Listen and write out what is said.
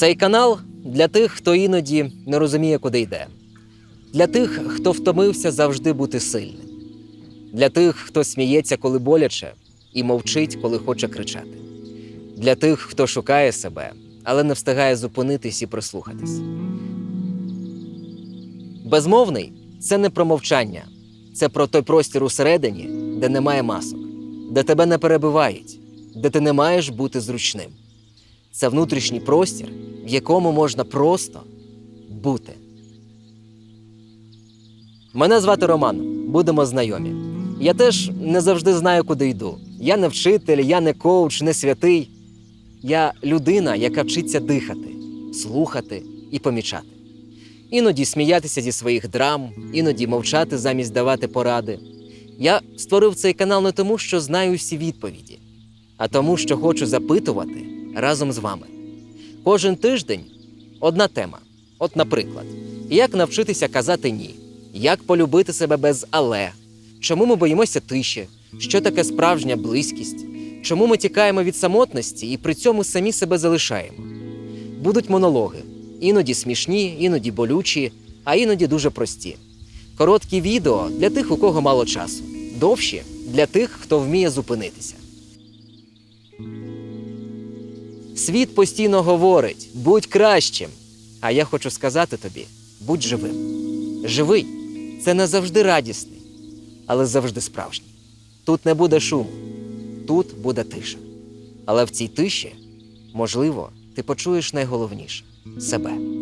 Цей канал для тих, хто іноді не розуміє, куди йде, для тих, хто втомився завжди бути сильним, для тих, хто сміється, коли боляче, і мовчить, коли хоче кричати, для тих, хто шукає себе, але не встигає зупинитись і прислухатись. Безмовний це не про мовчання, це про той простір усередині, де немає масок, де тебе не перебивають, де ти не маєш бути зручним. Це внутрішній простір, в якому можна просто бути. Мене звати Роман, будемо знайомі. Я теж не завжди знаю, куди йду. Я не вчитель, я не коуч, не святий. Я людина, яка вчиться дихати, слухати і помічати. Іноді сміятися зі своїх драм, іноді мовчати замість давати поради. Я створив цей канал не тому, що знаю всі відповіді, а тому, що хочу запитувати разом з вами. Кожен тиждень одна тема. От, наприклад, як навчитися казати ні, як полюбити себе без але, чому ми боїмося тиші, що таке справжня близькість, чому ми тікаємо від самотності і при цьому самі себе залишаємо. Будуть монологи, іноді смішні, іноді болючі, а іноді дуже прості. Короткі відео для тих, у кого мало часу, довші для тих, хто вміє зупинитися. Світ постійно говорить: будь кращим. А я хочу сказати тобі: будь живим. Живий це не завжди радісний, але завжди справжній. Тут не буде шуму, тут буде тиша. Але в цій тиші, можливо, ти почуєш найголовніше себе.